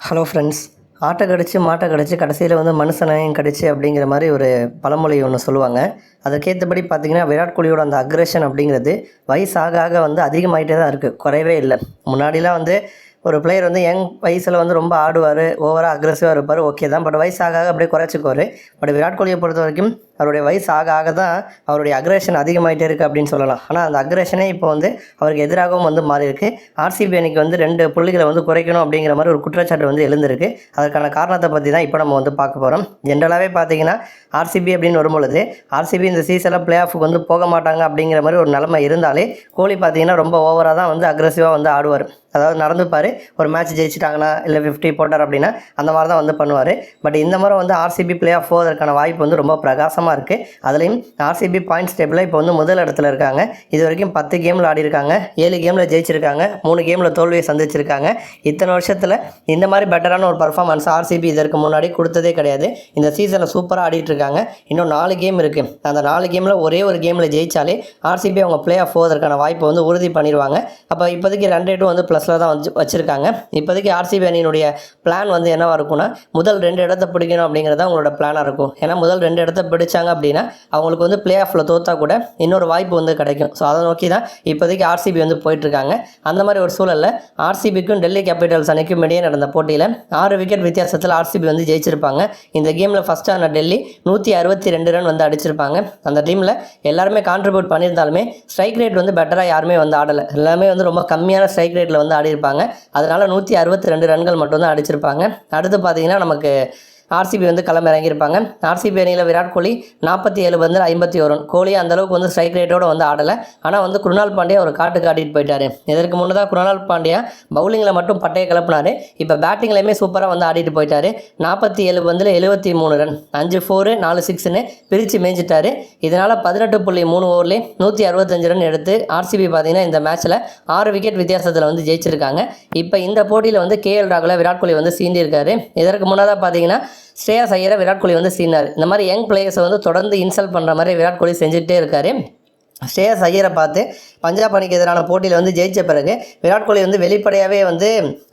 Hello friends ஆட்டை கடிச்சு மாட்டை கடிச்சு கடைசியில் வந்து மனுஷனையும் கடிச்சு அப்படிங்கிற மாதிரி ஒரு பழமொழி ஒன்று சொல்லுவாங்க. அதுக்கேற்றபடி பார்த்தீங்கன்னா விராட் கோலியோட அந்த அக்ரஷன் அப்படிங்கிறது வயசு ஆக ஆக வந்து அதிகமாகிட்டே தான் இருக்குது குறையவே இல்லை. முன்னாடிலாம் வந்து ஒரு பிளேயர் வந்து யங் வயசில் வந்து ரொம்ப ஆடுவார் ஓவராக அக்ரெசிவாக இருப்பார் ஓகே தான். பட் வயசு அப்படியே குறைச்சிக்குவார். பட் விராட் கோலியை பொறுத்த வரைக்கும் அவருடைய வயசு ஆக ஆக தான் அவருடைய அக்ரேஷன் அதிகமாகிட்டே இருக்குது அப்படின்னு சொல்லலாம். ஆனால் அந்த அக்ரேஷனே இப்போ வந்து அவருக்கு எதிராகவும் வந்து மாறிருக்கு ஆர்சிபி அணிக்கு வந்து ரெண்டு புள்ளிகளை வந்து குறைக்கணும் அப்படிங்கிற மாதிரி ஒரு குற்றச்சாட்டு வந்து எழுந்திருக்கு. அதற்கான காரணத்தை பற்றி தான் இப்போ நம்ம வந்து பார்க்க போகிறோம் ஜென்ரலாகவே பார்த்தீங்கன்னா ஆர்சிபி அப்படின்னு வரும்பொழுது ஆர்சிபி இந்த சீசனில் பிளே ஆஃபுக்கு வந்து போக மாட்டாங்க அப்படிங்கிற மாதிரி ஒரு நிலமை இருந்தாலே கோலி பார்த்தீங்கன்னா ரொம்ப ஓவராக தான் வந்து அக்ரெசிவாக வந்து ஆடுவார். அதாவது நடந்துப்பார் ஒரு மேட்ச் ஜெயிச்சிட்டாங்கன்னா இல்லை ஃபிஃப்டி போட்டார் அப்படின்னா அந்த மாதிரி தான் வந்து பண்ணுவார். பட் இந்த முறை வந்து ஆர்சிபி பிளே ஆஃப் போவதற்கான வாய்ப்பு வந்து ரொம்ப பிரகாசமாக இருக்குது அதுலேயும் ஆர்சிபி பாயிண்ட்ஸ் டேபிளில் இப்போ வந்து முதல் இடத்துல இருக்காங்க. இது வரைக்கும் பத்து கேமில் ஆடி இருக்காங்க ஏழு கேமில் ஜெயிச்சிருக்காங்க. மூணு கேமில் தோல்வியை சந்திச்சிருக்காங்க. இத்தனை வருஷத்தில் இந்த மாதிரி பெட்டரான ஒரு பர்ஃபார்மன்ஸ் ஆர்சிபி இதற்கு முன்னாடி கொடுத்ததே கிடையாது. இந்த சீசனில் சூப்பராக ஆடிட்டு இருக்காங்க இன்னும் நாலு கேம் இருக்குது அந்த நாலு கேமில் ஒரே ஒரு கேமில் ஜெயிச்சாலே ஆர்சிபி அவங்க பிளே ஆஃப் போவதற்கான வாய்ப்பை வந்து உறுதி பண்ணிடுவாங்க. அப்போ இப்போதைக்கு ரன் ரேட்டும் வந்து ப்ளஸில் தான் வந்து வச்சுருக்காங்க. இப்போதைக்கு ஆர்சிபி அணியினுடைய பிளான் வந்து என்னவாக இருக்கும்னா முதல் ரெண்டு இடத்த பிடிக்கணும் அப்படிங்கிறது தான் அவங்களோட பிளானாக இருக்கும். ஏன்னா முதல் ரெண்டு இடத்த பிடிச்சாங்க அப்படின்னா அவங்களுக்கு வந்து பிளே ஆஃபில் தோத்தா கூட இன்னொரு வாய்ப்பு வந்து கிடைக்கும். ஸோ அதை நோக்கி தான் இப்போதைக்கு ஆர்சிபி வந்து போயிட்டுருக்காங்க. அந்த மாதிரி ஒரு சூழலில் ஆர்சிபிக்கும் டெல்லி கேபிட்டல்ஸ் அணிக்கும் இடையே நடந்த போட்டியில் ஆறு விக்கெட் வித்தியாசத்தில் ஆர்சிபி வந்து ஜெயிச்சிருப்பாங்க. இந்த கேமில் ஃபஸ்ட் ஆன டெல்லி நூற்றி அறுபத்தி ரெண்டு ரன் வந்து அடிச்சிருப்பாங்க. அந்த டீமில் எல்லாருமே கான்ட்ரிபியூட் பண்ணியிருந்தாலுமே ஸ்ட்ரைக் ரேட் வந்து பெட்டராக யாருமே வந்து ஆடலை. எல்லாமே வந்து ரொம்ப கம்மியான ஸ்ட்ரைக் ரேட்டில் வந்து ஆடி இருப்பாங்க அதனால் நூற்றி அறுபத்தி ரெண்டு ரன்கள் மட்டும்தான் அடிச்சிருப்பாங்க. அடுத்து பார்த்தீங்கன்னா நமக்கு ஆர்சிபி வந்து களம் இறங்கியிருப்பாங்க ஆர்சிபி அணியில் விராட் கோலி நாற்பத்தி ஏழு பந்தில் ஐம்பத்தி ஒரு. கோலி அந்த அளவுக்கு வந்து ஸ்ட்ரைக் ரேட்டோட வந்து ஆடலை. ஆனால் வந்து குருணால் பாண்டியா ஒரு காட்டுக்கு காட்டிட்டு போயிட்டார். இதற்கு முன்னதாக குருணால் பாண்டியா பவுலிங்கில் மட்டும் பட்டையை கிளப்பினாரு. இப்போ பேட்டிங்லையுமே சூப்பராக வந்து ஆடிட்டு போயிட்டார். நாற்பத்தி ஏழு பந்தில் எழுபத்தி மூணு ரன். அஞ்சு ஃபோரு நாலு சிக்ஸ்னு பிரித்து மேய்ஞ்சிட்டார். இதனால் பதினெட்டு புள்ளி மூணு ஓவர்லேயே நூற்றி அறுபத்தஞ்சு ரன் எடுத்து ஆர்சிபி பார்த்தீங்கன்னா இந்த மேட்ச்சில் ஆறு விக்கெட் வித்தியாசத்தில் வந்து ஜெயிச்சிருக்காங்க. இப்போ இந்த போட்டியில் வந்து கேஎல் ராகுல விராட் கோலி வந்து சீண்டியிருக்காரு. இதற்கு முன்னதாக பார்த்தீங்கன்னா ஸ்ரேயா ஐயரை விராட் கோலி வந்து சீனார். இந்த மாதிரி யங் பிளேயர்ஸை வந்து தொடர்ந்து இன்சல்ட் பண்ணுற மாதிரி விராட் கோலி செஞ்சுட்டே இருக்காரு. ஸ்ரேயஸ் ஐயரை பார்த்து பஞ்சாப் அணிக்கு எதிரான போட்டியில் வந்து ஜெயித்த பிறகு விராட் கோலி வந்து வெளிப்படையாகவே வந்து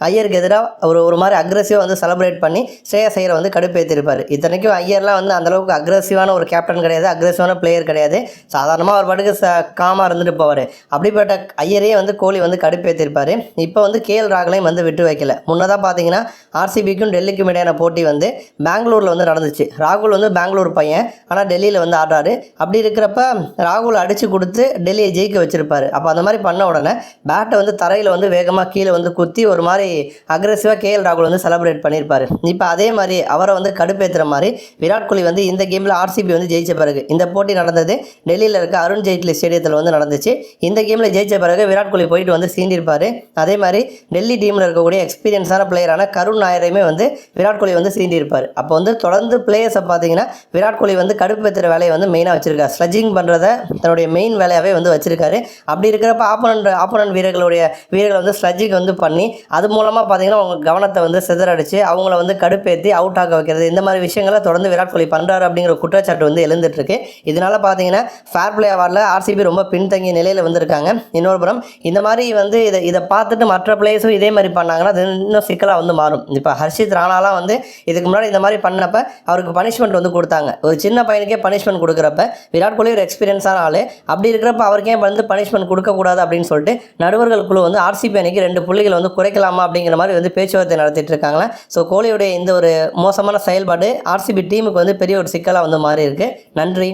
ஐயருக்கு எதிராக ஒரு ஒரு மாதிரி அக்ரஸிவாக வந்து செலிப்ரேட் பண்ணி ஸ்ரேயஸ் ஐயரை வந்து கடுப்பேற்றிருப்பார் இத்தனைக்கும் ஐயர்லாம் வந்து அந்தளவுக்கு அக்ரஸிவான ஒரு கேப்டன் கிடையாது அக்ரஸிவான பிளேயர் கிடையாது. சாதாரணமாக அவர் பாட்டுக்கு ச காமாக இருந்துட்டு போவார். அப்படிப்பட்ட ஐயரையே வந்து கோலி வந்து கடுப்பேற்றிருப்பார் இப்போ வந்து கேஎல் ராகுலையும் வந்து விட்டு வைக்கல. முன்னதாக பார்த்தீங்கன்னா ஆர்சிபிக்கும் டெல்லிக்கும் இடையான போட்டி வந்து பெங்களூரில் வந்து நடந்துச்சு. ராகுல் வந்து பெங்களூர் பையன். ஆனால் டெல்லியில் வந்து ஆடுறாரு. அப்படி இருக்கிறப்ப ராகுல் அடித்து கொடுத்து டெல்லியை ஜெயிக்க வச்சிருப்பாரு. அப்போ அந்த மாதிரி பண்ண உடனே பேட்டை வந்து தரையில் வந்து வேகமாக கீழே வந்து குத்தி ஒரு மாதிரி அக்ரெசிவாக கேஎல் ராகுல் வந்து செலிப்ரேட் பண்ணியிருப்பாரு இப்போ அதே மாதிரி அவரை வந்து கடுப்பேற்றுற மாதிரி விராட் கோலி வந்து இந்த கேமில் ஆர்சிபி வந்து ஜெயிச்ச பிறகு இந்த போட்டி நடந்தது டெல்லியில் இருக்க அருண் ஜெய்ட்லி ஸ்டேடியத்தில் வந்து நடந்துச்சு. இந்த கேமில் ஜெயிச்ச பிறகு விராட் கோலி போயிட்டு வந்து சீண்டிருப்பார். அதே மாதிரி டெல்லி டீமில் இருக்கக்கூடிய எக்ஸ்பீரியன்ஸான பிளேயரான கருண் நாயரையுமே வந்து விராட் கோலி வந்து சீண்டிருப்பார். அப்போ வந்து தொடர்ந்து பிளேயர்ஸை பார்த்தீங்கன்னா விராட் கோலி வந்து கடுப்பேற்றுற வேலையை வந்து மெயினாக வச்சுருக்கார். ஸ்லஜிங் பண்ணுறத தன்னுடைய மெயின் வேலையாகவே வந்து வச்சிருக்காரு. அப்படி இருக்கிறப்ப ஆப்போனண்ட் ஆப்போனண்ட் வீரர்களுடைய வீரர்களை வந்து ஸ்லஜிங் வந்து பண்ணி அது மூலமாக பார்த்தீங்கன்னா அவங்க கவனத்தை வந்து சிதறடிச்சு அவங்கள வந்து கடுப்பேற்றி அவுட் ஆக வைக்கிறது. இந்த மாதிரி விஷயங்களை தொடர்ந்து விராட் கோலி பண்ணுறாரு அப்படிங்கிற குற்றச்சாட்டு வந்து எழுந்துட்டுருக்கு. இருக்கு இதனால பார்த்தீங்கன்னா ஃபேர் பிளே அவார்டில் ஆர்சிபி ரொம்ப பின்தங்கிய நிலையில் வந்திருக்காங்க. இன்னொரு புறம் இந்த மாதிரி வந்து இதை இதை பார்த்துட்டு மற்ற பிளேயர்ஸும் இதே மாதிரி பண்ணாங்கன்னா அது இன்னும் சிக்கலாக வந்து மாறும். இப்போ ஹர்ஷித் ராணாலாம் வந்து இதுக்கு முன்னாடி இந்த மாதிரி பண்ணப்ப அவருக்கு பனிஷ்மெண்ட் வந்து கொடுத்தாங்க. ஒரு சின்ன பையனுக்கே பனிஷ்மெண்ட் கொடுக்குறப்ப விராட் கோலி ஒரு எக்ஸ்பீரியன்ஸான ஆள். அப்படி இருக்கிறப்ப அவருக்கே வந்து பனிஷ்மெண்ட் கொடுக்கக்கூடாது அப்படின்னு சொல்லிட்டு நடுவர்கள் குழு வந்து ஆர்சிபி அணிக்கு ரெண்டு புள்ளிகள் வந்து குறைக்கலாமா அப்படிங்கிற மாதிரி வந்து பேச்சுவார்த்தை நடத்திட்டு இருக்காங்களா? ஸோ கோலியுடைய இந்த ஒரு மோசமான செயல்பாடு ஆர்சிபி டீமுக்கு வந்து பெரிய ஒரு சிக்கலாக வந்து மாறி இருக்கு நன்றி.